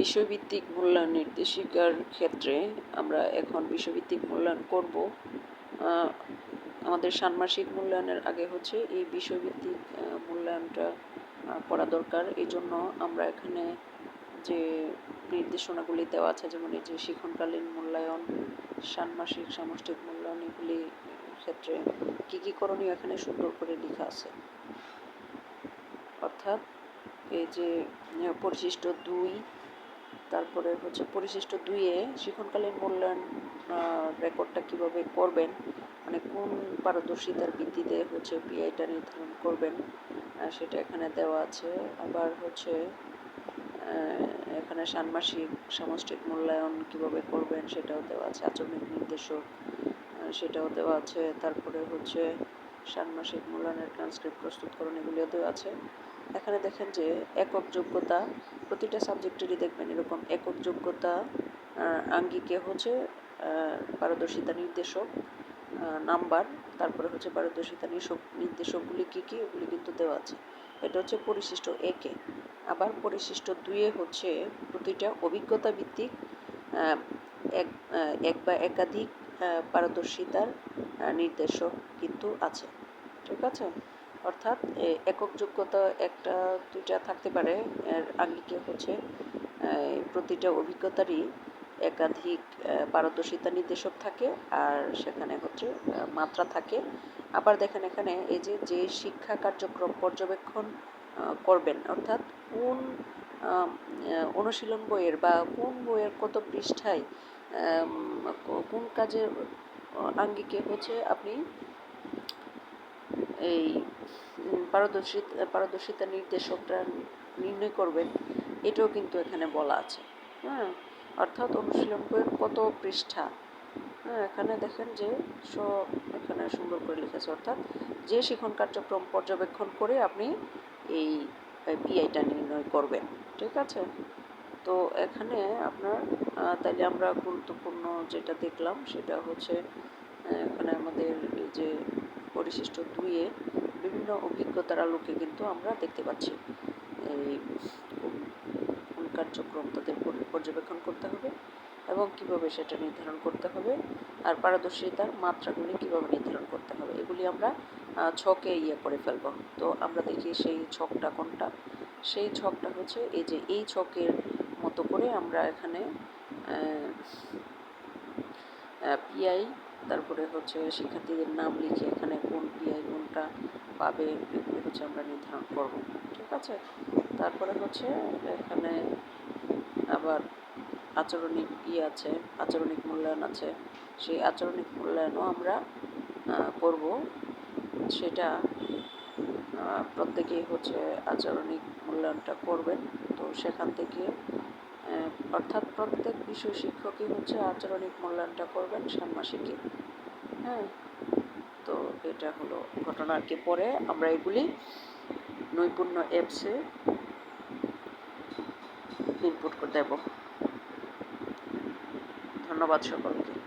বিষয়ভিত্তিক মূল্যায়ন নির্দেশিকার ক্ষেত্রে আমরা এখন বিষয়ভিত্তিক মূল্যায়ন করব। আমাদের ষান্মাসিক মূল্যায়নের আগে হচ্ছে এই বিষয়ভিত্তিক মূল্যায়নটা করা দরকার। এই জন্য আমরা এখানে যে নির্দেশনাগুলি দেওয়া আছে, যেমন এই যে শিক্ষণকালীন মূল্যায়ন, ষান্মাসিক সামষ্টিক মূল্যায়ন, এগুলি ক্ষেত্রে কী কী করণীয় এখানে সুন্দর করে লেখা আছে। অর্থাৎ এই যে পরিশিষ্ট দুই তারপরে হচ্ছে পরিশিষ্ট দুইয়ে শিক্ষণকালীন মূল্যায়ন রেকর্ডটা কীভাবে করবেন মানে কোন পারদর্শিতার ভিত্তিতে হচ্ছে পিআইটা নির্ধারণ করবেন সেটা এখানে দেওয়া আছে। আবার হচ্ছে এখানে ষান্মাসিক সামষ্টিক মূল্যায়ন কীভাবে করবেন সেটাও দেওয়া আছে আচরণিক নির্দেশক সেটাও দেওয়া আছে। তারপরে হচ্ছে ষান্মাসিক মূল্যায়নের ট্রান্সক্রিপ্ট প্রস্তুতকরণ এগুলিও দেওয়া আছে। এখানে দেখেন যে একক যোগ্যতা, প্রতিটা সাবজেক্টেরই দেখবেন এরকম একক যোগ্যতা আঙ্গিকে হচ্ছে পারদর্শিতা নির্দেশক নাম্বার, তারপরে হচ্ছে পারদর্শিতা নির্দেশক, নির্দেশকগুলি কী কী ওগুলি কিন্তু দেওয়া আছে। এটা হচ্ছে পরিশিষ্ট একে আবার পরিশিষ্ট দুইয়ে হচ্ছে প্রতিটা অভিজ্ঞতা ভিত্তিক এক এক বা একাধিক পারদর্শিতার নির্দেশক কিন্তু আছে। ঠিক আছে? অর্থাৎ একক যোগ্যতা একটা, দুইটা থাকতে পারে। এর আঙ্গিকে হচ্ছে? প্রতিটা অভিজ্ঞতারই একাধিক পারদর্শিতা নির্দেশক থাকে আর সেখানে হচ্ছে মাত্রা থাকে। আবার দেখেন এখানে এই যে যে শিক্ষা কার্যক্রম পর্যবেক্ষণ করবেন, অর্থাৎ কোন অনুশীলন বইয়ের বা কোন বইয়ের কত পৃষ্ঠায় কোন কাজের আঙ্গিকে হচ্ছে আপনি এই পারদর্শিতা পারদর্শিতা নির্দেশকটা নির্ণয় করবেন, এটাও কিন্তু এখানে বলা আছে হ্যাঁ? অর্থাৎ অনুশীলন বইয়ের কত পৃষ্ঠা হ্যাঁ? এখানে দেখেন যে সব এখানে সুন্দর করে লিখেছে অর্থাৎ যে শিক্ষণ কার্যক্রম পর্যবেক্ষণ করে আপনি এই পিআইটা নির্ণয় করবেন, ঠিক আছে? তো এখানে আপনার তাহলে আমরা গুরুত্বপূর্ণ যেটা দেখলাম সেটা হচ্ছে এখানে আমাদের যে পরিশিষ্ট দুইয়ে বিভিন্ন অভিজ্ঞতার আলোকে কিন্তু আমরা দেখতে পাচ্ছি। এই কার্যক্রম তাদের পর্যবেক্ষণ করতে হবে এবং কীভাবে সেটা নির্ধারণ করতে হবে, আর পারদর্শিতার মাত্রাগুলি কীভাবে নির্ধারণ করতে হবে, এগুলি আমরা ছকে ইয়ে করে ফেলব। তো আমরা দেখি সেই ছকটা কোনটা? সেই ছকটা হচ্ছে এই যে এই ছকের মতো করে আমরা এখানে পিআই তারপরে হচ্ছে শিক্ষার্থীদের নাম লিখে এখানে কোন পিআই কোনটা পাবে, এগুলো হচ্ছে আমরা নির্ধারণ করব। ঠিক আছে? তারপরে হচ্ছে এখানে আবার আচরণিক ই আছে, আচরণিক মূল্যায়ন আছে। সেই আচরণিক মূল্যায়নও আমরা করব। সেটা প্রত্যেকেই হচ্ছে আচরণিক মূল্যায়নটা করবেন তো সেখান থেকে অর্থাৎ প্রত্যেক বিষয় শিক্ষকই হচ্ছে আচরণিক মূল্যায়নটা করবেন ষান্মাসিকে। হ্যাঁ? তো এটা হলো ঘটনা আর কি পরে আমরা এগুলি নৈপুণ্য অ্যাপসে ইনপুট করে দেব। ধন্যবাদ সকলকে।